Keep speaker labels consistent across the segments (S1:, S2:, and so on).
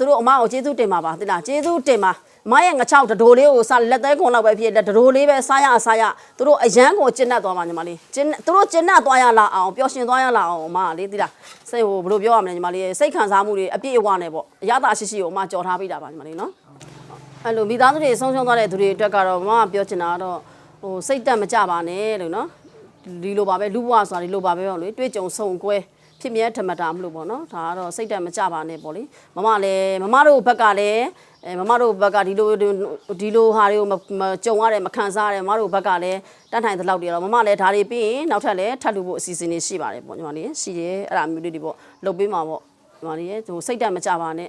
S1: သူတို့အမကိုကျေးဇူးတင်ပါပါတိလားကျေးဇူးတင်ပါအမရဲ့ငချောက်တဒိုလေးကိုစားလက်သေးခွန်လောက်ပဲဖြစ်လက်တဒိုလေးပဲစားရစားရသူတို့အရန်ကိုကျင့်တတ်သွားပါညီမလေးကျင့်သူတို့ကျင့်တတ်သွားရလာအောင်ပျော်ရွှင်သွားရလာအောင်အမကလေတိလားစိတ်ဟိုဘယ်လိုပြောရမလဲညီမလေးစိတ်ခံစားမှုတွေအပြည့်အဝနဲ့ပေါ့အရသာရှိရှိကိုအမကြော်ထားပေးတာပါညီမလေးနော်အဲ့လိုမိသားစုတွေဆုံးရှုံးသွားတဲ့သူတွေအတွက်ကတော့မမပြောချင်တာကတော့ဟိုစိတ်တက်မကြပါနဲ့လို့နော်ဒီလိုပါပဲလူဘဝဆိုတာဒီလိုပါပဲပေါ့လေတွေ့ကြုံဆုံကွဲ ဖြစ်မြဲဓမ္မတာမလို့ပေါ့နော်ဒါကတော့စိတ်တက်မကြပါနဲ့ပေါ့လေမမလည်းမမတို့ဘက်ကလည်းအဲမမတို့ဘက်ကဒီလိုဒီလိုဟာတွေကိုမမကြုံရတယ်မခံစားရတယ်မမတို့ဘက်ကလည်းတတ်နိုင်တဲ့လောက်တွေတော့မမလည်းဒါတွေပြီးရင်နောက်ထပ်လည်းထပ်လူဖို့အစီအစဉ်တွေရှိပါတယ်ပေါ့ညီမလေးရှိတယ်အဲ့ဒါမျိုးလေးတွေပေါ့လုပ်ပေးမှာပေါ့ညီမလေးဟိုစိတ်တက်မကြပါနဲ့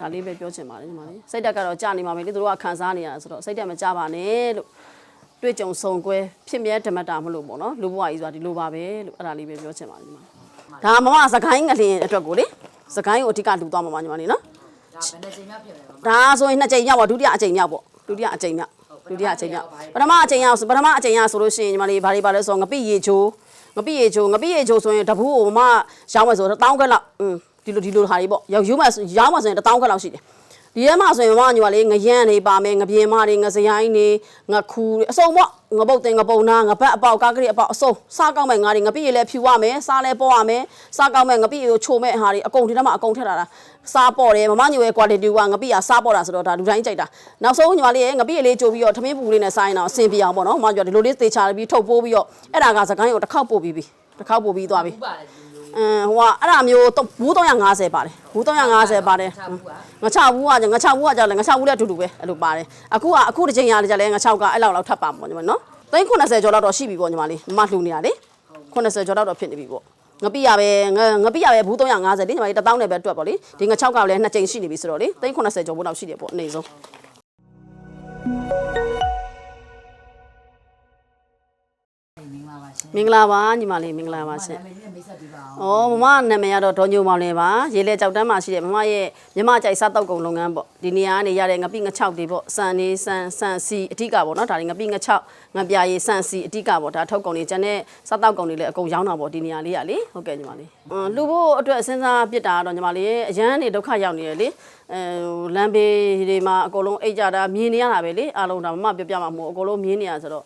S1: ဒါလေးပဲပြောချင်ပါတယ်ညီမလေးစိတ်တက်ကတော့ကြာနေမှာပဲလေသူတို့ကခံစားနေရတာဆိုတော့စိတ်တက်မကြပါနဲ့လို့တွေ့ကြုံဆုံကွဲဖြစ်မြဲဓမ္မတာမလို့ပေါ့နော်လူဘဝကြီးဆိုတာဒီလိုပါပဲလို့အဲ့ဒါလေးပဲပြောချင်ပါတယ်ညီမလေး ဒါမမစကိုင်းငလျင်အတွက်ကိုလေစကိုင်းကိုအဓိကလူသွားမှာပါညီမလေးနော်
S2: ဒါဘယ်နဲ့ချိန်မှဖြစ်လဲမမ
S1: ဒါဆိုရင်နှစ်ကြိမ်မြောက်ပါဒုတိယအကြိမ်မြောက်ပေါ့ဒုတိယအကြိမ်မြောက်ဒုတိယအကြိမ်မြောက်ပထမအကြိမ်ရောက်ပထမအကြိမ်ရဆိုလို့ရှိရင်ညီမလေးဘာတွေပါလဲဆိုတော့ငပိရေချိုးငပိရေချိုးငပိရေချိုးဆိုရင်တပူးကိုမမရောင်းမယ်ဆိုတော့တောင်းခက်လောက်อืมဒီလိုဒီလိုဟာတွေပေါ့ရောက်ယူမယ်ဆိုရောင်းမယ်ဆိုရင်တောင်းခက်လောက်ရှိတယ် ဒီထဲမှာဆိုရင်မမညီမလေးငရမ်းနေပါမယ်ငပြင်းမတွေငစရိုင်းနေငခူတွေအစုံပေါ့ငပုတ်တင်ငပုံနာငပတ်အပေါက်ကားကလေးအပေါက်အစုံစားကောင်းမဲ့ငါတွေငပိရေလည်းဖြူရမယ်စားလည်းပေါ်ရမယ်စားကောင်းမဲ့ငပိရေကိုချိုမဲ့ဟာတွေအကုန်ဒီထဲမှာအကုန်ထက်လာတာစားပေါ်တယ်မမညီရဲ့ quality ကငပိရစားပေါ်တာဆိုတော့ဒါလူတိုင်းကြိုက်တာနောက်ဆုံးညီမလေးရဲ့ငပိရေလေးကြိုပြီးတော့ထမင်းပူလေးနဲ့စားရင်တော့အဆင်ပြေအောင်ပေါ့နော်မမပြောဒီလိုလေးသေချာပြီးထုတ်ပိုးပြီးတော့အဲ့ဒါကစကိုင်းကိုတစ်ခေါက်ပို့ပြီးပြီတစ်ခေါက်ပို့ပြီးသွားပြီ
S2: ဘူးပါတယ်ဒီလို
S1: အမ်ဟိုကအဲ့ဒါမျိုးတော့ဘူး350ပါတယ်ဘူး350ပါတယ်ငချဘူးကငချဘူးကကြောက်လဲငချဘူးလည်းအတူတူပဲအဲ့လိုပါတယ်အခုကအခုတစ်ချိန်ရလေကြလဲငချောက်ကအဲ့လောက်လောက်ထပ်ပါပေါ့ညီမနော်390ကျော်လောက်တော့ရှိပြီပေါ့ညီမလေးမမလှူနေရလေ90ကျော်လောက်တော့ဖြစ်နေပြီပေါ့ငပိရပဲငငပိရပဲဘူး350လေညီမလေး1000နဲ့ပဲတွက်ပေါ့လေဒီငချောက်ကလည်းနှစ်ချိန်ရှိနေပြီဆိုတော့လေ390ကျော်ဘို့လောက်ရှိတယ်ပေါ့အနေဆုံး
S2: ရှင်
S1: မင်္ဂလာပါညီမလေးမင်္ဂလာပါရှင်
S2: နာမည်နဲ့မိတ်ဆက်ပေးပါအောင်။
S1: ဩမမနာမည်ကတော့ဒေါ်ညိုမောင်လေးပါ။ရေလေကြောက်တန်းမှာရှိတဲ့မမရဲ့မြမကြိုက်စားတောက်ကုံလုပ်ငန်းပေါ့။ဒီနေရာကနေရတဲ့ငပိငချောက်တွေပေါ့။စံနေစံစံစီအဓိကပေါ့နော်။ဒါတွေငပိငချောက်ငပြာရည်စံစီအဓိကပေါ့။ဒါထုတ်ကုံတွေကျန်တဲ့စားတောက်ကုံတွေလည်းအကုန်ရောင်းတာပေါ့ဒီနေရာလေးကလေ။ဟုတ်ကဲ့ညီမလေး။အင်းလူဖို့အတွက်စဉ်းစားပြစ်တာကတော့ညီမလေးအရန်နေဒုက္ခရောက်နေတယ်လေ။အဲလမ်းဘေးတွေမှာအကုန်လုံးအိတ်ကြတာမြင်နေရတာပဲလေ။အားလုံးဒါမမပြောပြမှာမဟုတ်အကုန်လုံးမြင်နေရဆိုတော့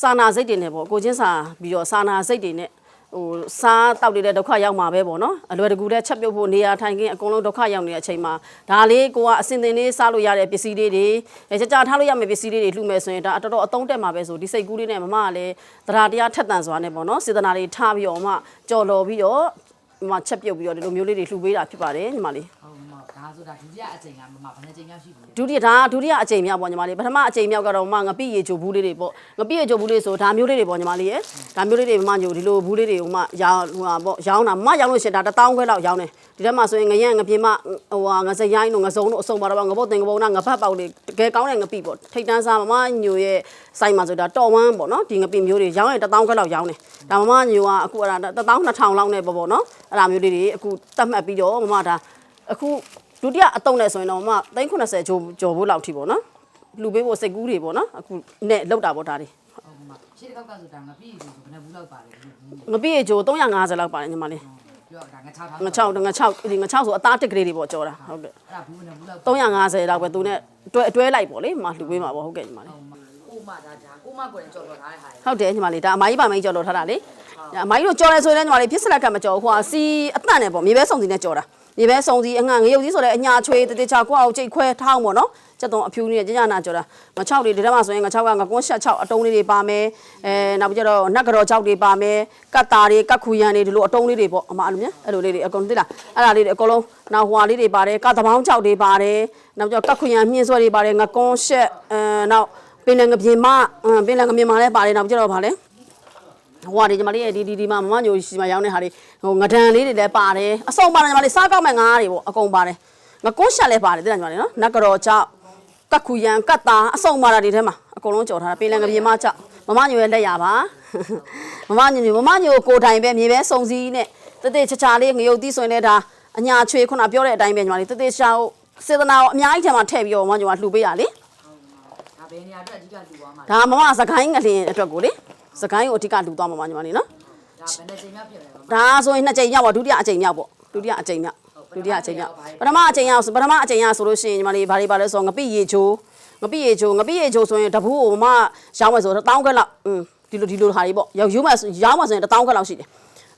S1: စာနာစိတ်တွေနဲ့ပေါ့ကိုချင်းစာပြီးတော့စာနာစိတ်တွေနဲ့ဟိုစားတောက်နေတဲ့ဒုက္ခရောက်မှာပဲပေါ့နော်အလွယ်တကူတဲ့ချက်ပြုတ်ဖို့နေရာထိုင်ခင်းအကုန်လုံးဒုက္ခရောက်နေတဲ့အချိန်မှာဒါလေးကိုကအစင်သင်လေးစားလို့ရတဲ့ပစ္စည်းလေးတွေအဲကြကြထားလို့ရမယ့်ပစ္စည်းလေးတွေလှူမယ်ဆိုရင်ဒါအတော်တော်အသုံးတက်မှာပဲဆိုဒီစိတ်ကူးလေးနဲ့မမကလည်းတရားတရားထက်သန်စွာနဲ့ပေါ့နော်စေတနာလေးထားပြီးတော့မှကြော်လော်ပြီးတော့မမချက်ပြုတ်ပြီးတော့ဒီလိုမျိုးလေးတွေလှူပေးတာဖြစ်ပါတယ်ညီမလေး
S2: ဟုတ်မ ဒါဆိုတာဒုတိယအချိန်ကမမဘယ်နဲ့ချိန်ရောက်ရှိပြီလဲ
S1: ဒုတိယဒါဒုတိယအကြိမ်မြောက်ပေါ့ညီမလေးပထမအကြိမ်မြောက်ကတော့မငပိရေချိုဘူးလေးတွေပေါ့ငပိရေချိုဘူးလေးဆိုဒါမျိုးလေးတွေပေါ့ညီမလေးရဲ့ဒါမျိုးလေးတွေမမညိုဒီလိုဘူးလေးတွေဟိုမရောင်းဟိုဟာပေါ့ရောင်းတာမမရောင်းလို့ရှရင်ဒါ1000ခွဲလောက်ရောင်းတယ်ဒီထဲမှာဆိုရင်ငရက်ငပြင်းမဟိုဟာငစရိုင်းတို့ငစုံတို့အစုံပါတော့ငပုတ်တင်ငပုတ်နာငဖတ်ပေါက်လေးတကယ်ကောင်းတဲ့ငပိပေါ့ထိတ်တန်းစားမမညိုရဲ့စိုက်မှာဆိုတာတော်ဝမ်းပေါ့နော်ဒီငပိမျိုးတွေရောင်းရင်1000ခွဲလောက်ရောင်းတယ်ဒါမမညိုကအခုအဲ့ဒါ12000လောက်နဲ့ပေါ့ပေါ့နော်အဲ့ဒါမျိုးလေးတွေအခုတတ်မှတ်ပြီးတော့မမဒါ အခုဒုတိယအတုံးနဲ့ဆိုရင်တော့မ390ကျော်ကျော်ဖို့လောက်ထိပေါ့နော်လူပေးဖို့စိတ်ကူးတွေပေါ့နော်အခုနဲ့လောက်တာပေါ့ဒါတွေ
S2: ဟုတ်မရှေ့တစ်ခေါက်ကဆိုတာငပိဆိုဘယ်နဲ့ဘူးလောက်ပါတယ်လို့
S1: ငပိရေကျော်350လောက်ပါတယ်ညီမလေး
S2: ပြောဒါငချောက်ထား
S1: ငချောက်ငချောက်ဒီငချောက်ဆိုအသားတစ်ကလေးတွေပေါ့ကျော်တာဟုတ်ကဲ့
S2: အဲ့ဒါဘူးဘယ်နဲ့ဘူးလောက်
S1: 350လောက်ပဲသူနဲ့တွဲအတွဲလိုက်ပေါ့လေမလူပေးမှာပေါ့ဟုတ်ကဲ့ညီမလေး
S2: ကိုမဒါဒါကိုမကိုလည်းကြော်တော်ထားတဲ့ဟာ
S1: ဟုတ်တယ်ညီမလေးဒါအမကြီးပါမကြီးကျော်လို့ထားတာလေအမကြီးတို့ကျော်တယ်ဆိုရင်လည်းညီမလေးဖြစ်စလက်ကမကျော်ဘူးဟိုကစီအတန့်နဲ့ပေါ့မြေပဲစုံစီနဲ့ကျော်တာ မြေပဲစုံစီအငှငရုပ်စီဆိုလည်းအညာချွေတတိချာကိုအောင်ကြိတ်ခွဲထောင်းပေါ့နော်ကျက်တုံအဖြူနဲ့ညညနာကျော်တာငချောက်တွေဒီထဲမှာဆိုရင်ငချောက်ကငကွန်းရှက်ချောက်အတုံးလေးတွေပါမယ်အဲနောက်ပြီးတော့နတ်ကတော်ချောက်တွေပါမယ်ကတ်တာတွေကတ်ခူရန်တွေဒီလိုအတုံးလေးတွေပေါ့အမအဲ့လိုမျိုးအဲ့လိုလေးတွေအကုန်သိလားအဲ့ဒါလေးတွေအကုန်လုံးနောက်ဟွာလေးတွေပါတယ်ကတ်တပေါင်းချောက်တွေပါတယ်နောက်ပြီးတော့ကတ်ခူရန်မြင့်ဆွဲတွေပါတယ်ငကွန်းရှက်အဲနောက်ပင်လယ်ငပြင်းမပင်လယ်ငပြင်းမလည်းပါတယ်နောက်ပြီးတော့ဗာလဲ ဟိုဟာဒီညီမလေးရဲ့ဒီဒီဒီမှာမမညိုရှိမှာရောင်းတဲ့ဟာတွေဟိုငဒန်လေးတွေလည်းပါတယ်အစုံပါတယ်ညီမလေးစားကောက်မဲ့ငါးတွေပေါ့အကုန်ပါတယ်ငကုန်းရှက်လည်းပါတယ်တဲ့ညီမလေးနော်နတ်ကတော်ကြောက်ကတ်ခူရန်ကတ်တာအစုံပါတာဒီထဲမှာအကုန်လုံးကြော်ထားတာပင်လယ်ငပြေမကြောက်မမညိုရဲ့လက်ရပါမမညိုမမညိုကိုတိုင်ပဲမြေပဲစုံစည်းနဲ့တတိချာချာလေးငရုတ်သီးဆိုရင်လည်းဒါအညာချွေခုနပြောတဲ့အတိုင်းပဲညီမလေးတတိချာစေတနာကိုအများကြီးထဲမှာထည့်ပြီးတော့မမညိုကလှူပေးရလေ
S2: ဒါဘယ်နေရာအတွက်အဓိကလူသွားမှာ
S1: ဒါမမစကိုင်းငလျင်အတွက်ကိုလေ စကိုင်းကိုအဓိကလှူသွားမှာပါညီမလေးနော်
S2: ဒါဘယ်နဲ့ချိန်မှဖြစ်လဲမမ
S1: ဒါဆိုရင်နှစ်ကြိမ်မြောက်ပါဒုတိယအကြိမ်မြောက်ပေါ့ဒုတိယအကြိမ်မြောက်
S2: ဟုတ်
S1: ဒုတိယအချိန်မြောက်ပထမအချိန်ရပထမအချိန်ရဆိုလို့ရှိရင်ညီမလေးဘာတွေပါလဲဆိုတော့ငပိရေချိုးငပိရေချိုးငပိရေချိုးဆိုရင်တပူးကိုမမရောင်းမယ်ဆိုတော့တောင်းခွက်လောက်อืมဒီလိုဒီလိုဟာတွေပေါ့ရောက်ယူမယ်ဆိုရောင်းမယ်ဆိုရင်တောင်းခွက်လောက်ရှိတယ်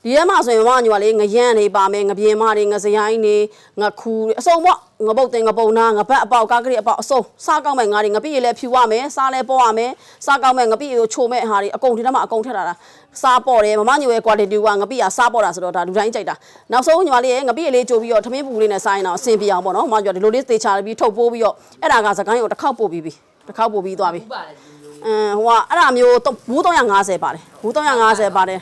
S1: ဒီထဲမှာဆိုရင်မမညီမလေးငရမ်းနေပါမယ်ငပြင်းမတွေငစရိုင်းတွေငခူတွေအစုံပေါ့ ငပုတ်တင်ငပုံနာငပတ်အပေါက်ကားကလေးအပေါက်အစုံစားကောင်းမဲ့ငါတွေငပိရေလည်းဖြူရမယ်စားလည်းပေါ်ရမယ်စားကောင်းမဲ့ငပိရေကိုချိုမဲ့ဟာတွေအကုန်ဒီထဲမှာအကုန်ထက်တာတာစားပေါ်တယ်မမညီရဲ့ quality ကငပိကစားပေါ်တာဆိုတော့ဒါလူတိုင်းကြိုက်တာနောက်ဆုံးညီမလေးရဲ့ငပိရေလေးကြိုပြီးတော့ထမင်းပူလေးနဲ့စားရင်တော့အဆင်ပြေအောင်ပေါ့နော်မမပြောဒီလိုလေးသေချာပြီးထုတ်ပိုးပြီးတော့အဲ့ဒါကစကိုင်းကိုတစ်ခေါက်ပို့ပြီးပြီတစ်ခေါက်ပို့ပြီးသွားပြီ
S2: ဘူးပါတယ်ဒီလို
S1: အမ်ဟိုကအဲ့ဒါမျိုးတော့ဘူး350ပါတယ်ဘူး350ပါတယ်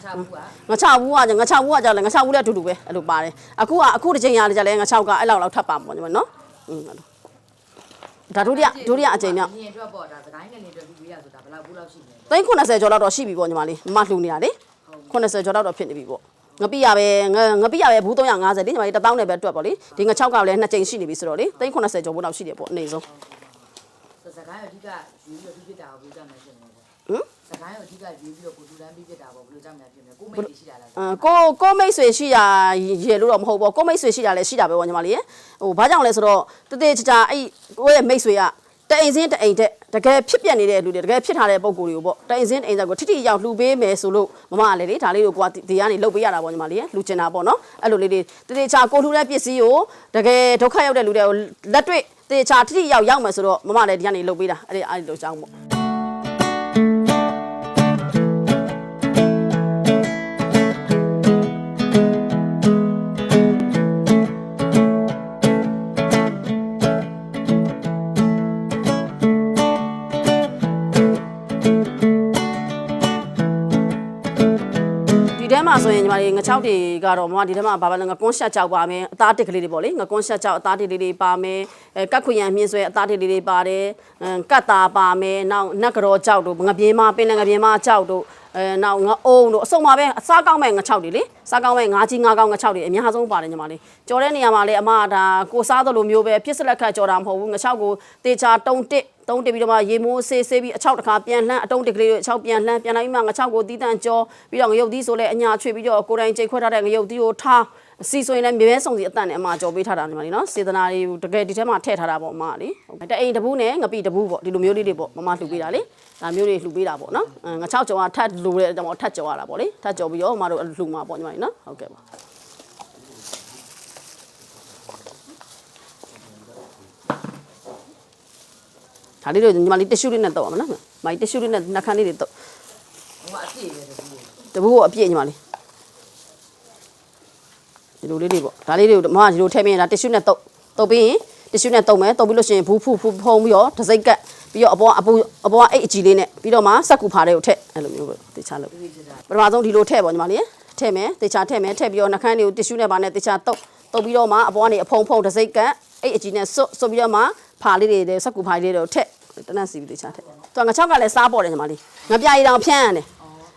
S1: ငချဘူးကငချဘူးကကြောက်လဲငချဘူးလည်းအတူတူပဲအဲ့လိုပါတယ်အခုကအခုတစ်ချိန်ရတယ်ကြလဲငချောက်ကအဲ့လောက်လောက်ထပ်ပါမှာပေါ့ညီမနော်อืมဒါဒုတိယဒုတိယအချိန်မြောက်
S2: မြင်အတွက်ပေါ့ဒါစကိုင်းငယ်လေးအတွက်လူပေးရဆိုတာဘယ်လောက်ဘူးလောက်ရှိနေလဲ
S1: သိန်း80ကျော်လောက်တော့ရှိပြီပေါ့ညီမလေးမမလှူနေတာလေ80ကျော်လောက်တော့ဖြစ်နေပြီပေါ့ငပိရပဲငငပိရပဲဘူး350လေညီမလေး1000နဲ့ပဲတွက်ပေါ့လေဒီငချောက်ကလည်းနှစ်ချိန်ရှိနေပြီဆိုတော့လေသိန်း80ကျော်ဘုလောက်ရှိတယ်ပေါ့အနေဆုံး
S2: စကိုင်းအဓိက ယူပြီးတော့ပြီးပြတာကိုဘယ်လိုကြောင့်လဲဖြစ်နေလဲ
S1: ဟမ်
S2: စကိုင်းအဓိကယူပြီးတော့ကိုတူတန်းပြီးပြတာပေါ့ဘယ်လိုကြောင့်လဲဖြစ်နေကိုမိတ်ရှိတာလား
S1: အမ်ကိုကိုမိတ်ဆွေရှိတာရေလို့တော့မဟုတ်ပေါ့ကိုမိတ်ဆွေရှိတာလည်းရှိတာပဲပေါ့ညီမလေးရေဟိုဘာကြောင့်လဲဆိုတော့တသေးချာချာအဲ့ကိုရဲ့မိတ်ဆွေကတအိမ်စင်းတအိမ်တက်တကယ်ဖြစ်ပြက်နေတဲ့လူတွေတကယ်ဖြစ်ထားတဲ့ပုံကိုယ်တွေကိုပေါ့တအိမ်စင်းတအိမ်တက်ကိုထိထိရောက်လှူပေးမယ်ဆိုလို့မမကလည်းလေဒါလေးကိုကိုကဒီကနေလှုပ်ပေးရတာပေါ့ညီမလေးရေလှူချင်တာပေါ့နော်အဲ့လိုလေးတွေတသေးချာကိုလှူတဲ့ပစ္စည်းကိုတကယ်ဒုက္ခရောက်တဲ့လူတွေကိုလက်တွေ့ တသေးချာထိထိရောက်ရောက်မယ်ဆိုတော့မမလည်းဒီကနေလှုပ်ပေးတာအဲ့ဒီအဲ့ဒီလိုကြောင်းပေါ့ ထဲမှာဆိုရင်ညီမလေးငချောက်တွေကတော့မမဒီထဲမှာဘာပဲလဲငကွန်းရှက်ကြောက်ပါမယ်အသားတစ်ကလေးတွေပေါ့လေငကွန်းရှက်ကြောက်အသားတစ်လေးတွေပါမယ်အဲကတ်ခွေရန်မြင့်ဆွဲအသားတစ်လေးတွေပါတယ်အဲကတ်တာပါမယ်နောက်နက်ကြောကြောက်တို့ငပြင်းမပင်လယ်ငပြင်းမကြောက်တို့ အဲနောက်ငအုံတို့အစုံပါပဲအစားကောင်းမဲ့ငချောက်တွေလေစားကောင်းမဲ့ငါးကြီးငါးကောင်းငချောက်တွေအများဆုံးပါတယ်ညီမလေးကြော်တဲ့နေရာမှာလေအမကဒါကိုစားသလိုမျိုးပဲဖြစ်စလက်ခတ်ကြော်တာမဟုတ်ဘူးငချောက်ကိုတေချာတုံတစ်တုံးတက်ပြီးတော့မှရေမိုးဆေးဆေးပြီးအချောက်တစ်ခါပြန်လှမ်းအတုံးတစ်ကလေးကိုအချောက်ပြန်လှမ်းပြန်လိုက်ပြီးမှငချောက်ကိုတီးတန့်ကြောပြီးတော့ငရုတ်သီးဆိုလဲအညာချွေပြီးတော့ကိုယ်တိုင်ကြိတ်ခွက်ထားတဲ့ငရုတ်သီးကိုထား စီဆိုရင်လည်းမြေပဲစုံစီအတန်နဲ့အမကြော်ပေးထားတာညီမလေးနော်စေတနာလေးတကယ်ဒီထဲမှာထည့်ထားတာပေါ့အမလေတအိမ်တပူးနဲ့ငပိတပူးပေါ့ဒီလိုမျိုးလေးတွေပေါ့မမလှူပေးတာလေဒါမျိုးတွေလှူပေးတာပေါ့နော်ငချောက်ကြော်ကထပ်လှူတဲ့အကြောင်းထပ်ကြော်ရတာပေါ့လေထပ်ကြော်ပြီးတော့မမတို့လှူမှာပေါ့ညီမလေးနော်ဟုတ်ကဲ့ပါဒါလေးတို့ညီမလေးတ िश ူလေးနဲ့တော့ပါမနော်။မိုင်တ िश ူလေးနဲ့နှာခမ်းလေးတွေတော့
S2: ဟိုကအပြည့်ပဲတကူ
S1: တပူကိုအပြည့်ညီမလေး ဒီလိုလေးတွေပေါ့ဒါလေးတွေကိုမမဒီလိုထည့်ပေးရင်ဒါတစ်ရှူးနဲ့တုပ်တုပ်ပြီးရင်တစ်ရှူးနဲ့တုပ်မယ်တုပ်ပြီးလို့ရှိရင်ဘူးဖူဖူဖုံးပြီးတော့ဒစိကတ်ပြီးတော့အပေါ်အပေါ်အပေါ်အိတ်အကြီးလေးနဲ့ပြီးတော့မှစက်ကူဖားလေးကိုထည့်အဲ့လိုမျိုးပဲတေချာလို့
S2: ပ
S1: ထမဆုံးဒီလိုထည့်ပေါ့ညီမလေးထည့်မယ်တေချာထည့်မယ်ထည့်ပြီးတော့နှာခမ်းတွေကိုတစ်ရှူးနဲ့ပါနဲ့တေချာတုပ်တုပ်ပြီးတော့မှအပေါ်ကနေအဖုံဖုံဒစိကတ်အိတ်အကြီးနဲ့ဆွတ်ဆွတ်ပြီးတော့မှဖားလေးတွေစက်ကူဖားလေးတွေကိုထည့်တနက်စီပြီးတေချာထည့်သူကငါချောက်ကလည်းစားပေါ်တယ်ညီမလေးငါပြရည်တောင်ဖြန့်ရတယ်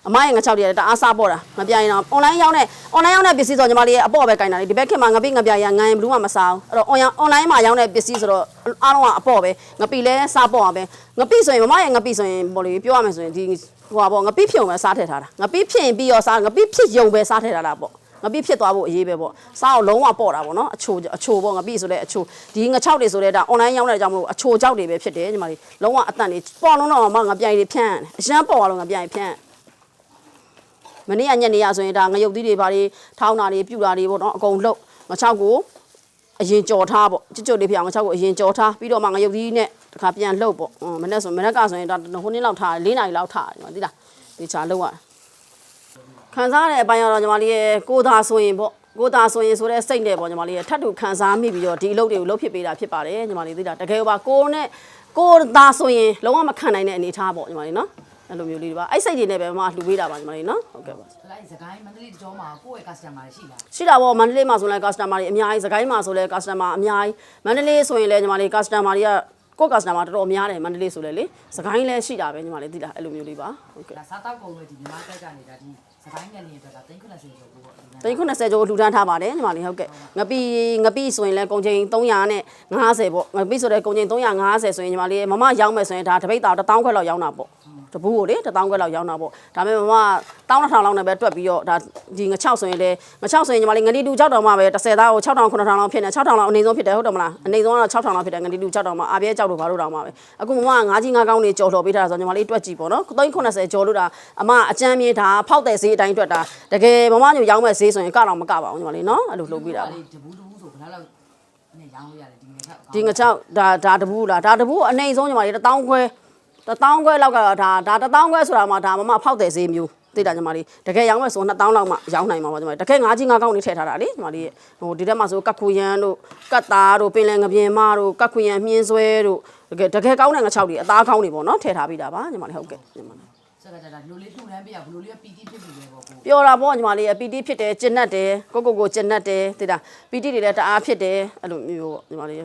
S1: အမရဲ့ငချောက်တွေကတအားစားပေါ်တာငပြရင်တော့ online ရောက်တဲ့ online ရောက်တဲ့ပစ္စည်းဆိုညီမလေးရဲ့အပေါ့ပဲကင်တာလေဒီဘက်ခင်မှာငပိငပြရငိုင်းဘလူးမှမစားဘူးအဲ့တော့ online online မှာရောက်တဲ့ပစ္စည်းဆိုတော့အားလုံးကအပေါ့ပဲငပိလဲစားပေါ့ပါပဲငပိဆိုရင်မမရဲ့ငပိဆိုရင်ပေါ့လေပြောရမယ်ဆိုရင်ဒီဟိုပါပေါ့ငပိဖြုံပဲစားထည့်ထားတာငပိဖြစ်ရင်ပြီးတော့စားငပိဖြစ်ယုံပဲစားထည့်ထားတာပေါ့ငပိဖြစ်သွားဖို့အရေးပဲပေါ့စားအောင်လုံးဝပေါ့တာပေါ့နော်အချိုအချိုပေါ့ငပိဆိုလဲအချိုဒီငချောက်တွေဆိုလဲဒါ online ရောက်တဲ့ကြောင့်မလို့အချိုကြောက်တွေပဲဖြစ်တယ်ညီမလေးလုံးဝအတန်တွေပေါ့လုံးတော့မှငပြိုင်တွေဖြန့်တယ်အရန်ပေါ့သွားလို့ငပြိုင်ဖြန့် မနေ့ကညနေရဆိုရင်ဒါငရုတ်သီးတွေဘာတွေထောင်းတာတွေပြူတာတွေပေါ့နော်အကုန်လုံးငချောက်ကိုအရင်ကြော်ထားပေါ့ကြွကြွလေးပြအောင်ငချောက်ကိုအရင်ကြော်ထားပြီးတော့မှငရုတ်သီးနဲ့တခါပြန်လှုပ်ပေါ့အင်းမနေ့ဆိုမနေ့ကဆိုရင်ဒါဟိုနေ့လောက်ထား၄နာရီလောက်ထားတယ်ညီမသိလားဒီချာလှုပ်ရခံစားရတဲ့အပိုင်းကတော့ညီမလေးရဲ့ကိုသာဆိုရင်ပေါ့ကိုသာဆိုရင်ဆိုတဲ့စိတ်နဲ့ပေါ့ညီမလေးရဲ့ထပ်တူခံစားမိပြီးတော့ဒီအလုပ်တွေကိုလုပ်ဖြစ်ပေးတာဖြစ်ပါတယ်ညီမလေးသိလားတကယ်ပါကိုနဲ့ကိုသာဆိုရင်လုံးဝမခံနိုင်တဲ့အနေအထားပေါ့ညီမလေးနော် အဲ့လိုမျိုးလေးတွေပါအဲ့စိတ်တွေနဲ့ပဲမမလှူပေးတာပါညီမလေးနော်ဟုတ်ကဲ့ပါ
S2: အဲ့ဒါစကိုင်းမန္တလေးကြောမှာကိုယ့်ရဲ့ customer တွေရှိလား
S1: ရှိတာပေါ့မန္တလေးမှာဆိုလဲ customer တွေအများကြီးစကိုင်းမှာဆိုလဲ customer အများကြီးမန္တလေးဆိုရင်လဲညီမလေး customer တွေကကိုယ့် customer တော်တော်များတယ်မန္တလေးဆိုလဲလေစကိုင်းလဲရှိတာပဲညီမလေးသိလားအဲ့လိုမျိုးလေးပါဟုတ်ကဲ့
S2: ဒါစားတောက်ကုန်လို့ဒီမြန်မာတက်ကနေဒါဒီစကိုင်းငယ်လေးအတွက်က390ကျော်ပို့ပေါ့ ဒီ
S1: သိန်း90ကျော်လှူဒန်းထားပါတယ်ညီမလေးဟုတ်ကဲ့ငပိငပိဆိုရင်လည်းကုန်ချိန်300နဲ့50ပေါ့ငပိဆိုတဲ့ကုန်ချိန်350ဆိုရင်ညီမလေးမမရောင်းမယ်ဆိုရင်ဒါတပိတ်တာ1000ခွက်လောက်ရောင်းတာပေါ့တပူးကိုလေ1000ခွက်လောက်ရောင်းတာပေါ့ဒါပေမဲ့မမ1200လောက်နဲ့ပဲတွက်ပြီးတော့ဒါဒီင6ဆိုရင်လည်းင6ဆိုရင်ညီမလေးငတိတူ6တောင်မှပဲ10သားကို6000 9000လောက်ဖြစ်နေ6000လောက်အနေဆုံးဖြစ်တယ်ဟုတ်တယ်မလားအနေဆုံးကတော့6000လောက်ဖြစ်တယ်ငတိတူ6တောင်မှအပြဲကြောက်တော့ဘာလို့တောင်မှပဲအခုမမငါးကြီးငါးကောင်းနေကြော်တော်ပေးထားတာဆိုညီမလေးတွက်ကြည့်ပေါ့နော်390ကျော်လို့ဒါအမအကျမ်းမြေးဒါဖောက်တဲ့ဈေးအတိုင်းတွက်တာတကယ်မမညိုရောင်းမဲ့ဈေးဆိုရင်ကတော့မကပါဘူးညီမလေးနော်အဲ့လိုလုပ်ပေးတာပါ
S2: တဘူးတဘူးဆိုဘယ်လောက်နဲ့ရောင်းလို့ရတယ်ဒီငယ်က
S1: ဒီငချောက်ဒါဒါတဘူးလားဒါတဘူးအနေဆုံးညီမလေး1000ခွဲ1000ခွဲလောက်ကတော့ဒါဒါ1000ခွဲဆိုတာမှဒါမမဖောက်တဲ့ဈေးမျိုးသိတာညီမလေးတကယ်ရောင်းမယ်ဆို2000လောက်မှရောင်းနိုင်မှာပါညီမလေးတကယ်ငါးကြီးငါးကောင်းနေထည့်ထားတာလေညီမလေးဟိုဒီတက်မှာဆိုကတ်ခူရန်တို့ကတ်သားတို့ပင်လယ်ငပြင်းမတို့ကတ်ခူရန်မြင်းဆွဲတို့တကယ်တကယ်ကောင်းတဲ့ငချောက်တွေအသားကောင်းတွေပေါ့နော်ထည့်ထားပြီးတာပါညီမလေးဟုတ်ကဲ့ညီမလေး
S2: စက်ကတာလိုလေးလှူဒန်းပေးရဘလိုလေးပီတိဖြစ်ပြီလေပေါ့ကို
S1: ပြောတာပေါ့ညီမလေးပီတိဖြစ်တယ်ကျဉ်တ်တယ်ကိုကိုကိုကျဉ်တ်တယ်သိတာပီတိတွေလည်းတအားဖြစ်တယ်အဲ့လိုမျိုးပေါ့ညီမလေး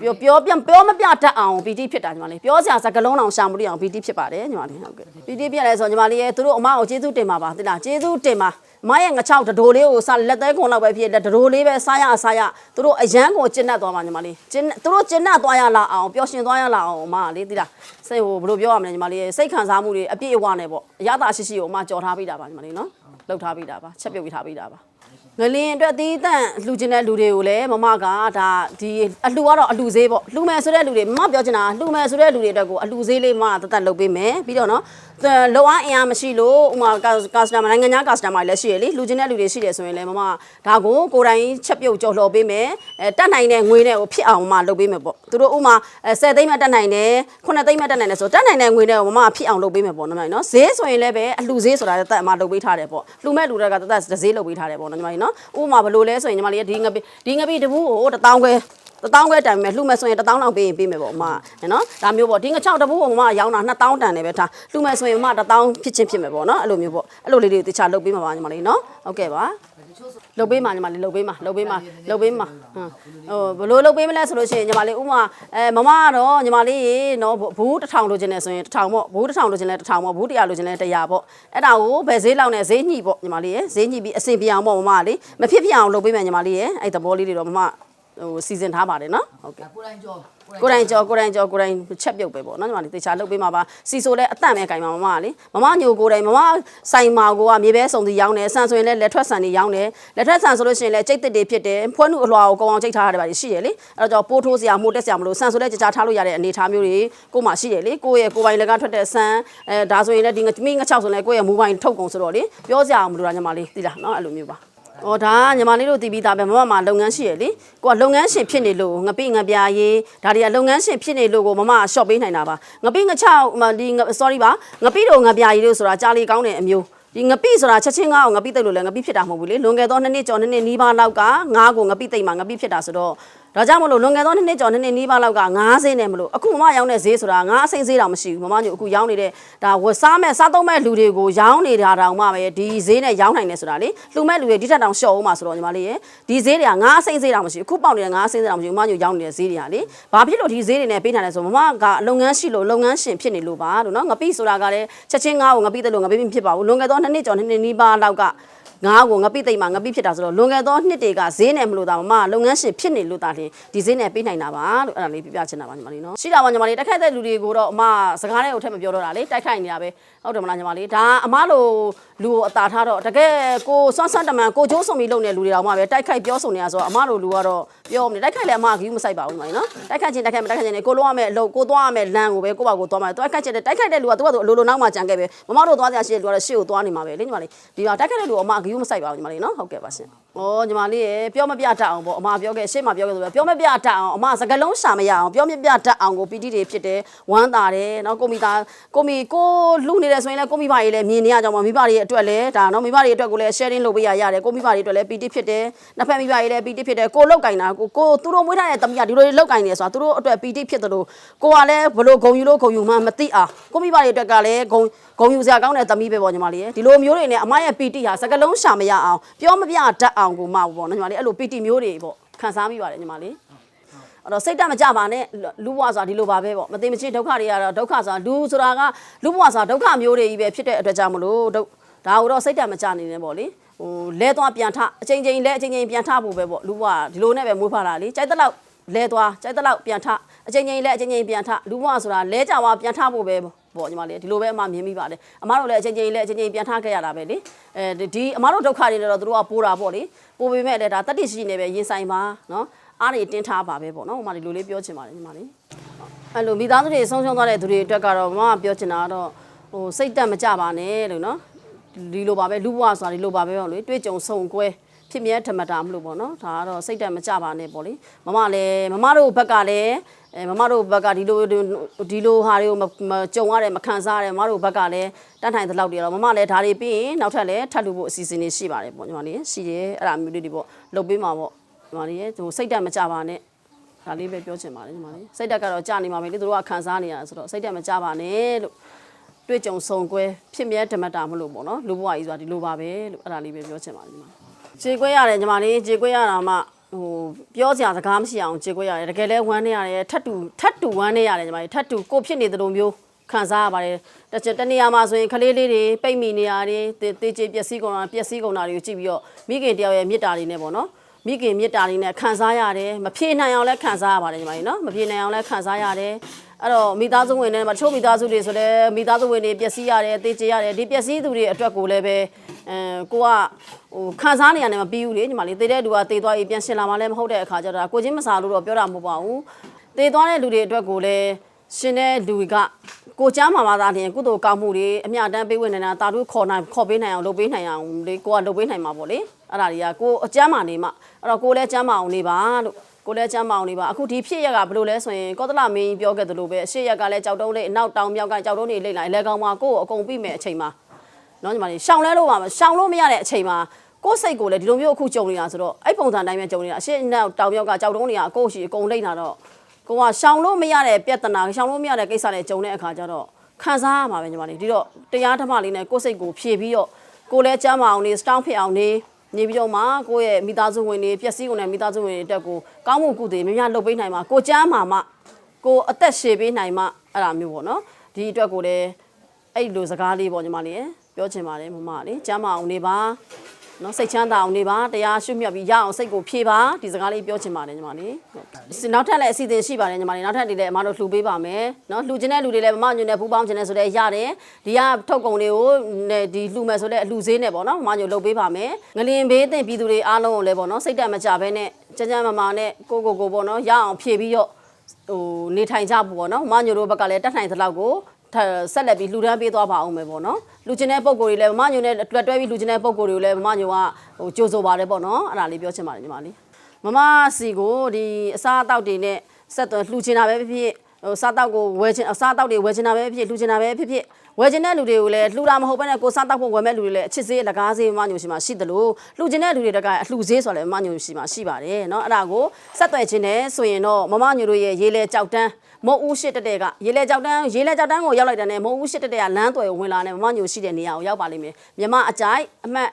S1: ပြောပြောပြန်ပြောမပြတတ်အောင်ပီတိဖြစ်တာညီမလေးပြောစရာစကလုံးအောင်ရှာမလို့အောင်ပီတိဖြစ်ပါတယ်ညီမလေးဟုတ်ကဲ့ပီတိပြရဲဆိုညီမလေးရဲ့သူတို့အမကိုကျေးဇူးတင်ပါပါသိလားကျေးဇူးတင်ပါ မရဲ့ငချောက်တဒိုလေးကိုစလက်သေးခွန်လောက်ပဲဖြစ်လက်တဒိုလေးပဲစားရအစားရသူတို့အရန်ကိုကျဉ်တ်သွားပါညီမလေးကျဉ်သူတို့ကျဉ်တ်သွားရလာအောင်ပျော်ရွှင်သွားရလာအောင်အမကလေသိလားစိတ်ဟိုဘယ်လိုပြောရမလဲညီမလေးစိတ်ခံစားမှုတွေအပြည့်အဝနဲ့ပေါ့အရသာရှိရှိကိုအမကြော်ထားပေးတာပါညီမလေးနော်လှုပ်ထားပေးတာပါချက်ပြုတ်ပေးထားပေးတာပါငလင်းအတွက်တီးတန့်လှူခြင်းတဲ့လူတွေကိုလည်းမမကဒါဒီအလှကတော့အလှဈေးပေါ့လှူမယ်ဆိုတဲ့လူတွေမမပြောချင်တာလှူမယ်ဆိုတဲ့လူတွေအတွက်ကိုအလှဈေးလေးမတတ်တတ်လုပ်ပေးမယ်ပြီးတော့နော်လောအားအင်အားမရှိလို့ဥမာကာစတမာနိုင်ငံခြားကာစတမာတွေလည်းရှိရလေလှူခြင်းတဲ့လူတွေရှိတယ်ဆိုရင်လည်းမမဒါကိုကိုယ်တိုင်ချက်ပြုတ်ကြော်လှော်ပေးမယ်အဲတတ်နိုင်တဲ့ငွေနဲ့ကိုဖြစ်အောင်မမလုပ်ပေးမယ်ပေါ့သူတို့ဥမာ10သိန်းမှတတ်နိုင်တယ်9သိန်းမှတတ်နိုင်တယ်ဆိုတတ်နိုင်တဲ့ငွေနဲ့ကိုမမဖြစ်အောင်လုပ်ပေးမယ်ပေါ့နော်နော်ဈေးဆိုရင်လည်းပဲအလှဈေးဆိုတာတက်အမလုပ်ပေးထားတယ်ပေါ့လှူမဲ့လူတွေကတက်တက်ဈေးလုပ်ပေးထားတယ်ပေါ့နော်ညီမကြီးနော်ဥမာဘယ်လိုလဲဆိုရင်ညီမလေးဒီငပိဒီငပိတပူးကို1000ခွဲ တထောင်ခွဲတန်မယ်လှူမယ်ဆိုရင်တထောင်လောက်ပေးရင်ပေးမယ်ပေါ့အမနော်ဒါမျိုးပေါ့ဒီငချောက်တပူးကိုမမရောင်းတာ2000တန်တယ်ပဲထားလှူမယ်ဆိုရင်မ1000ဖြစ်ချင်းဖြစ်မယ်ပေါ့နော်အဲ့လိုမျိုးပေါ့အဲ့လိုလေးတွေတခြားလုပ်ပေးမှာပါညီမလေးနော်ဟုတ်ကဲ့ပါ
S2: တချို့ဆို
S1: လုတ်ပေးမှာညီမလေးလုတ်ပေးမှာလုတ်ပေးမှာလုတ်ပေးမှာဟမ်ဟိုဘယ်လိုလုတ်ပေးမလဲဆိုလို့ရှိရင်ညီမလေးဥမာအဲမမကတော့ညီမလေးရေနော်ဘူးတစ်ထောင်လိုချင်တယ်ဆိုရင်တစ်ထောင်ပေါ့ဘူးတစ်ထောင်လိုချင်လဲတစ်ထောင်ပေါ့ဘူးတစ်ရာလိုချင်လဲတစ်ရာပေါ့အဲ့ဒါကိုဘယ်ဈေးလောက်နဲ့ဈေးညှိပေါ့ညီမလေးရေဈေးညှိပြီးအဆင်ပြေအောင်ပေါ့မမလေးမဖြစ်ဖြစ်အောင်လုတ်ပေးမယ်ညီမလေးရေအဲ့သဘောလေးတွေတော့မမ ဟိုစီစဉ်ထားပါတယ်နော်ဟုတ်ကဲ့
S2: ကိုတိုင်းကြော
S1: ကိုယ်တိုင်ကြောကိုယ်တိုင်ကြောကိုယ်တိုင်ချက်ပြုတ်ပဲပေါ့နော်ညီမလေးတေချာလုတ်ပေးမှာပါစီဆိုလဲအတန့်ပဲကင်ပါမမကလေမမညိုကိုယ်တိုင်မမဆိုင်မာကိုကမြေပဲစုံစီရောင်းတယ်ဆန်ဆိုရင်လည်းလက်ထွက်ဆန်တွေရောင်းတယ်လက်ထွက်ဆန်ဆိုလို့ရှိရင်လည်းကြိတ်တစ်တွေဖြစ်တယ်ဖွဲနုအလွှာကိုကောင်းအောင်ကြိတ်ထားရတယ်ပါရှိရလေအဲ့တော့ကြောပိုးထိုးစရာမိုးတက်စရာမလိုဆန်ဆိုလဲကြကြထားလို့ရတဲ့အနေအထားမျိုးတွေကိုမှရှိရလေကိုယ့်ရဲ့ကိုယ်ပိုင်လက်ကထွက်တဲ့ဆန်အဲဒါဆိုရင်လည်းဒီငမိငချောက်ဆိုရင်လည်းကိုယ့်ရဲ့မူပိုင်ထုတ်ကုန်ဆိုတော့လေပြောစရာမလိုတာညီမလေးသိလားနော်အဲ့လိုမျိုးပါ။ အော်ဒါကညီမလေးတို့တည်ပြီးသားပဲမမမလုပ်ငန်းရှိရလေ။ကိုကလုပ်ငန်းရှင်ဖြစ်နေလို့ငပိငပြာရေးဒါတွေကလုပ်ငန်းရှင်ဖြစ်နေလို့ကိုမမက short ပေးနိုင်တာပါ။ငပိငချောက်မဒီင sorry ပါငပိတို့ငပြာရေးလို့ဆိုတာကြားလေးကောင်းတဲ့အမျိုးဒီငပိဆိုတာချက်ချင်းငါ့ကိုငပိသိပ်လို့လည်းငပိဖြစ်တာမဟုတ်ဘူးလေလွန်ခဲ့သောနှစ်နှစ်ကျော်နှစ်နှစ်နီးပါးလောက်ကငါ့ကိုငပိသိပ်မှာငပိဖြစ်တာဆိုတော့ ဒါကြောင့်မလို့လွန်ခဲ့သောနှစ်နှစ်ကျော်နှစ်နှစ်နီးပါးလောက်က90နဲ့မလို့အခုမမရောင်းတဲ့ဈေးဆိုတာငါအစိမ့်ဈေးတောင်မရှိဘူးမမညိုအခုရောင်းနေတဲ့ဒါဝတ်စားမဲ့စားသုံးမဲ့လူတွေကိုရောင်းနေတာတောင်မှပဲဒီဈေးနဲ့ရောင်းနိုင်တယ်ဆိုတာလေလှူမဲ့လူတွေဒီထက်တောင်ရှော့အောင်မှာဆိုတော့ညီမလေးရေဒီဈေးတွေကငါအစိမ့်ဈေးတောင်မရှိဘူးအခုပေါက်နေတဲ့ငါအစိမ့်ဈေးတောင်မရှိဘူးမမညိုရောင်းနေတဲ့ဈေးတွေကလေဘာဖြစ်လို့ဒီဈေးတွေနဲ့ပေးနိုင်လဲဆိုမမကလုပ်ငန်းရှိလို့လုပ်ငန်းရှင်ဖြစ်နေလို့ပါလို့နော်ငပိဆိုတာကလည်းချက်ချင်းငါ့ကိုငပိတယ်လို့ငပိမဖြစ်ပါဘူးလွန်ခဲ့သောနှစ်နှစ်ကျော်နှစ်နှစ်နီးပါးလောက်က ငါ့ကိုငပိသိမ့်မှာငပိဖြစ်တာဆိုတော့လွန်ခဲ့သောနှစ်တွေကဈေးနဲ့မလို့တာမမလုပ်ငန်းရှင်ဖြစ်နေလို့တာလင်းဒီဈေးနဲ့ပေးနိုင်တာပါလို့အဲ့ဒါလေးပြပြချင်တာပါညီမလေးနော်ရှိတာပါညီမလေးတိုက်ခိုက်တဲ့လူတွေကိုတော့အမစကားလေးကိုထည့်မပြောတော့တာလေတိုက်ခိုက်နေတာပဲ ဟုတ်တယ်မလားညီမလေးဒါအမလိုလူကိုအသာထားတော့တကယ်ကိုစွမ်းစွမ်းတမန်ကိုကျိုးစုံပြီးလုပ်နေတဲ့လူတွေတောင်မှပဲတိုက်ခိုက်ပြောဆိုနေတာဆိုတော့အမလိုလူကတော့ပြောမနေတိုက်ခိုက်လည်းအမကယူမဆိုင်ပါဘူးညီမလေးနော်တိုက်ခိုက်ချင်းတိုက်ခိုက်မတိုက်ခိုက်ချင်းနေကိုလုံးရမယ်အလုပ်ကိုသွားရမယ်လမ်းကိုပဲကိုယ့်ဘာကိုသွားမယ်တိုက်ခိုက်ချင်းတိုက်ခိုက်တဲ့လူကသူကသူအလိုလိုနောက်မှကြံခဲ့ပဲမမတို့သွားကြရှိတဲ့လူကတော့ရှေ့ကိုသွားနေမှာပဲလေညီမလေးဒီမှာတိုက်ခိုက်တဲ့လူကအမကယူမဆိုင်ပါဘူးညီမလေးနော်ဟုတ်ကဲ့ပါရှင်။ အော်ညီမလေးရေပြောမပြတတ်အောင်ပေါ့အမပြောခဲ့ရှေ့မှာပြောခဲ့ဆိုတော့ပြောမပြတတ်အောင်အမစကလုံးရှာမရအောင်ပြောမပြတတ်အောင်ကိုပီတိတွေဖြစ်တယ်ဝမ်းသာတယ်နော်ကိုမီသားကိုမီကိုလှူနေတယ်ဆိုရင်လည်းကိုမိဘကြီးလည်းမြင်နေရကြမှာမိဘတွေအတွက်လည်းဒါနော်မိဘတွေအတွက်ကိုလည်း sharing လုပ်ပေးရရတယ်ကိုမိဘတွေအတွက်လည်းပီတိဖြစ်တယ်နှစ်ဖက်မိဘတွေလည်းပီတိဖြစ်တယ်ကိုလောက်ကင်တာကိုကိုသူတို့မွေးထားတဲ့တမီးကဒီလိုလောက်ကင်နေဆိုတာသူတို့အတွက်ပီတိဖြစ်တယ်လို့ကိုကလည်းဘလို့ဂုံယူလို့ဂုံယူမှမသိအောင်ကိုမိဘတွေအတွက်ကလည်းဂုံ ဂုံယူစရာကောင်းတဲ့တမီးပဲပေါ့ညီမလေးရေဒီလိုမျိုးတွေနဲ့အမရဲ့ပီတိဟာစကလုံးရှာမရအောင်ပြောမပြတတ်အောင်ကိုမပေါ့နော်ညီမလေးအဲ့လိုပီတိမျိုးတွေပေါ့ခံစားမိပါတယ်ညီမလေးအဲ့တော့စိတ်တက်မကြပါနဲ့လူဘဝဆိုတာဒီလိုပါပဲပေါ့မသိမချင်းဒုက္ခတွေကတော့ဒုက္ခဆိုတာလူဆိုတာကလူဘဝဆိုတာဒုက္ခမျိုးတွေကြီးပဲဖြစ်တဲ့အတွက်ကြောင့်မလို့ဒုဒါကိုတော့စိတ်တက်မကြနေနဲ့ပေါ့လေဟိုလဲသွားပြန်ထအချိန်ချင်းလဲအချိန်ချင်းပြန်ထဖို့ပဲပေါ့လူဘွားဒီလိုနဲ့ပဲမွေးဖားတာလေကြိုက်တဲ့လောက်လဲသွားကြိုက်တဲ့လောက်ပြန်ထအချိန်ချင်းလဲအချိန်ချင်းပြန်ထလူဘွားဆိုတာလဲကြွားပြန်ထဖို့ပဲပေါ့ ညီမလေးဒီလိုပဲအမမြင်မိပါတယ်အမတို့လည်းအချိန်ချင်းလဲအချိန်ချင်းပြန်ထခဲ့ရတာပဲလေအဲဒီအမတို့ဒုက္ခတွေနဲ့တော့သူတို့ကပိုးတာပေါ့လေပိုးပေမဲ့လည်းဒါတတိရှိနေပဲရင်ဆိုင်ပါနော်အားတွေတင်းထားပါပဲပေါ့နော်ဟိုမှာဒီလိုလေးပြောချင်ပါတယ်ညီမလေးအဲ့လိုမိသားစုတွေဆုံးရှုံးသွားတဲ့သူတွေအတွက်ကတော့မမပြောချင်တာကတော့ဟိုစိတ်တက်မကြပါနဲ့လို့နော်ဒီလိုပါပဲလူဘဝဆိုတာဒီလိုပါပဲပေါ့လေတွေ့ကြုံဆုံကွဲဖြစ်မြဲထမတာမလို့ပေါ့နော်ဒါကတော့စိတ်တက်မကြပါနဲ့ပေါ့လေမမလည်းမမတို့ဘက်ကလည်း အဲမမတို့ဘက်ကဒီလိုဒီလိုဟာတွေကိုမကြုံရတယ်မခံစားရတယ်မမတို့ဘက်ကလည်းတတ်နိုင်တဲ့လောက်တွေတော့မမလည်းဒါတွေပြီးရင်နောက်ထပ်လည်းထပ်လူဖို့အစီအစဉ်တွေရှိပါတယ်ပေါ့ညီမလေးရှိတယ်အဲ့ဒါမျိုးလေးတွေပေါ့လုပ်ပေးမှာပေါ့ညီမလေးဟိုစိတ်တက်မကြပါနဲ့ဒါလေးပဲပြောချင်ပါတယ်ညီမလေးစိတ်တက်ကတော့ကြာနေမှာပဲလေသူတို့ကခံစားနေရတာဆိုတော့စိတ်တက်မကြပါနဲ့လို့တွေ့ကြုံဆုံကွဲဖြစ်မြဲဓမ္မတာမလို့ပေါ့နော်လူဘဝကြီးဆိုတာဒီလိုပါပဲလို့အဲ့ဒါလေးပဲပြောချင်ပါတယ်ညီမခြေကွဲရတယ်ညီမလေးခြေကွဲရတာမှ ဟိုပြောစရာစကားမရှိအောင်ခြေကွဲရတယ်တကယ်လဲဝမ်းနေရတယ်ထတ်တူထတ်တူဝမ်းနေရတယ်ညီမလေးထတ်တူကိုဖြစ်နေသလိုမျိုးခံစားရပါတယ်တချတနေရာမှာဆိုရင်ကလေးလေးတွေပိတ်မိနေရတယ်တေးချေပျက်စီးကုန်တာပျက်စီးကုန်တာတွေကိုကြည့်ပြီးတော့မိခင်တယောက်ရဲ့မေတ္တာတွေနဲ့ပေါ့နော်မိခင်မေတ္တာလေးနဲ့ခံစားရတယ်မဖြေနိုင်အောင်လည်းခံစားရပါတယ်ညီမကြီးနော်မဖြေနိုင်အောင်လည်းခံစားရတယ်အဲ့တော့မိသားစုဝင်တွေမှာတချို့မိသားစုတွေဆိုလည်းမိသားစုဝင်တွေပျက်စီးရတယ်တေးချရတယ်ဒီပျက်စီးသူတွေအတွက်ကိုလည်းပဲ အဲကိုကဟိုခံစားနေရတယ်မပြီးဘူးလေညီမလေးတေးတဲ့လူကတေးသွားပြီးပြန်ရှင်လာမှလည်းမဟုတ်တဲ့အခါကျတော့ကိုချင်းမစားလို့တော့ပြောတာမဟုတ်ပါဘူးတေးသွားတဲ့လူတွေအတွက်ကိုလည်းရှင်တဲ့လူကကိုချမ်းမှာပါသားတင်ကုသိုလ်ကောင်းမှုတွေအမြတ်တမ်းပေးဝင်နေတာတာတို့ခေါ်နိုင်ခေါ်ပေးနိုင်အောင်လုပ်ပေးနိုင်အောင်လေကိုကလုပ်ပေးနိုင်မှာပေါ့လေအဲ့ဒါတွေကကိုအကျမ်းမာနေမှအဲ့တော့ကိုလည်းကျမ်းမာအောင်နေပါလို့ကိုလည်းကျမ်းမာအောင်နေပါအခုဒီဖြစ်ရကဘယ်လိုလဲဆိုရင်ကောသလမင်းကြီးပြောခဲ့သလိုပဲအရှိရက်ကလည်းကြောက်တုံးလေးအနောက်တောင်မြောက်ကကြောက်တုံးလေးလိမ့်လာအလဲကောင်းမှာကိုကိုအကုန်ပြီးမယ်အချိန်မှာ နော်ညီမလေးရှောင်လဲလို့ပါမရှောင်လို့မရတဲ့အချိန်မှာကိုယ်စိတ်ကိုလည်းဒီလိုမျိုးအခုကြုံနေတာဆိုတော့အဲ့ပုံစံတိုင်းပဲကြုံနေတာအရှိနောက်တောင်မြောက်ကကြောက်တုံးတွေကအကိုရှိအကုန်လိမ့်လာတော့ကိုကရှောင်လို့မရတဲ့ပြဿနာရှောင်လို့မရတဲ့ကိစ္စတွေကြုံတဲ့အခါကျတော့ခံစားရမှာပဲညီမလေးဒီတော့တရားဓမ္မလေးနဲ့ကိုယ်စိတ်ကိုဖြည့်ပြီးတော့ကိုယ်လည်းကြမ်းမအောင်နေစတောင်းဖြစ်အောင်နေနေပြီးတော့မှကိုယ့်ရဲ့မိသားစုဝင်တွေပျက်စီးကုန်တဲ့မိသားစုဝင်တွေအတွက်ကိုကောင်းမှုကုသိုလ်များများလုပ်ပေးနိုင်မှာကိုကြမ်းမှာမှကိုအသက်ရှည်ပေးနိုင်မှအဲ့ဒါမျိုးပေါ့နော်ဒီအတွက်ကိုလည်းအဲ့လိုစကားလေးပေါ့ညီမလေး ပြောချင်ပါတယ်မမလေးကြမ်းမအောင်နေပါနော်စိတ်ချမ်းသာအောင်နေပါတရားရှုမြတ်ပြီးရအောင်စိတ်ကိုဖြည့်ပါဒီစကားလေးပြောချင်ပါတယ်ညီမလေးဟုတ်နောက်ထပ်လည်းအစီအစဉ်ရှိပါတယ်ညီမလေးနောက်ထပ်တွေလည်းအမတို့လှူပေးပါမယ်နော်လှူခြင်းတဲ့လူတွေလည်းမမညွန့်နဲ့ပူပေါင်းခြင်းနဲ့ဆိုလည်းရတယ်ဒီကထုတ်ကုန်တွေကိုဒီလှူမယ်ဆိုလည်းအလှူဈေးနဲ့ပေါ့နော်မမညွန့်လုပ်ပေးပါမယ်ငလင်ဘေးတင်ပြည်သူတွေအားလုံးကိုလည်းပေါ့နော်စိတ်တက်မကြဘဲနဲ့ကြမ်းကြမ်းမာမာနဲ့ကိုကိုကိုပေါ့နော်ရအောင်ဖြည့်ပြီးတော့ဟိုနေထိုင်ကြဖို့ပေါ့နော်မမညွန့်တို့ဘက်ကလည်းတက်နိုင်သလောက်ကို ဆက်လက်ပြီးလှူဒန်းပေးသွားပါအောင်မယ်ပေါ့နော်လူချင်းတဲ့ပုံကိုယ်တွေလည်းမမညုံနဲ့တွဲတွဲပြီးလူချင်းတဲ့ပုံကိုယ်တွေကိုလည်းမမညုံကဟိုကြိုးဆိုပါတယ်ပေါ့နော်အဲ့ဒါလေးပြောချင်ပါတယ်ညီမလေးမမစီကိုဒီအစားအသောက်တွေနဲ့ဆက်သွယ်လှူချင်တာပဲဖြစ်ဖြစ်ဟိုစားတောက်ကိုဝယ်ချင်အစားတောက်တွေဝယ်ချင်တာပဲဖြစ်ဖြစ်လှူချင်တာပဲဖြစ်ဖြစ်ဝယ်ချင်တဲ့လူတွေကိုလည်းလှူတာမဟုတ်ဘဲနဲ့ကိုစားတောက်ဖို့ဝယ်မဲ့လူတွေလည်းအချစ်စေးလကားစေးမညုံရှိမှရှိသလိုလှူချင်တဲ့လူတွေတကအလှူစေးဆိုလည်းမညုံရှိမှရှိပါတယ်เนาะအဲ့ဒါကိုဆက်သွယ်ခြင်းနဲ့ဆိုရင်တော့မမညုံတို့ရဲ့ရေးလေကြောက်တန်း မုတ်ဦးရှိတက်တဲ့ကရေလေကြောက်တန်းရေလေကြောက်တန်းကိုရောက်လိုက်တဲ့နဲ့မုတ်ဦးရှိတက်တဲ့ကလမ်းသွယ်ဝင်လာတဲ့မမညိုရှိတဲ့နေရာကိုရောက်ပါလိမ့်မယ်မြမအကြိုက်အမှတ်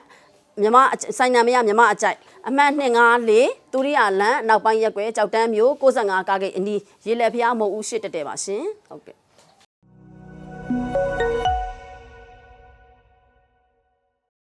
S1: မြမဆိုင်နာမရမြမအကြိုက်အမှတ်254တူရိယာလန်နောက်ပိုင်းရက်ွယ်ကြောက်တန်းမျိုး65ကားဂိတ်အနီးရေလေဖျားမုတ်ဦးရှိတက်တဲ့ပါရှင်ဟုတ်ကဲ့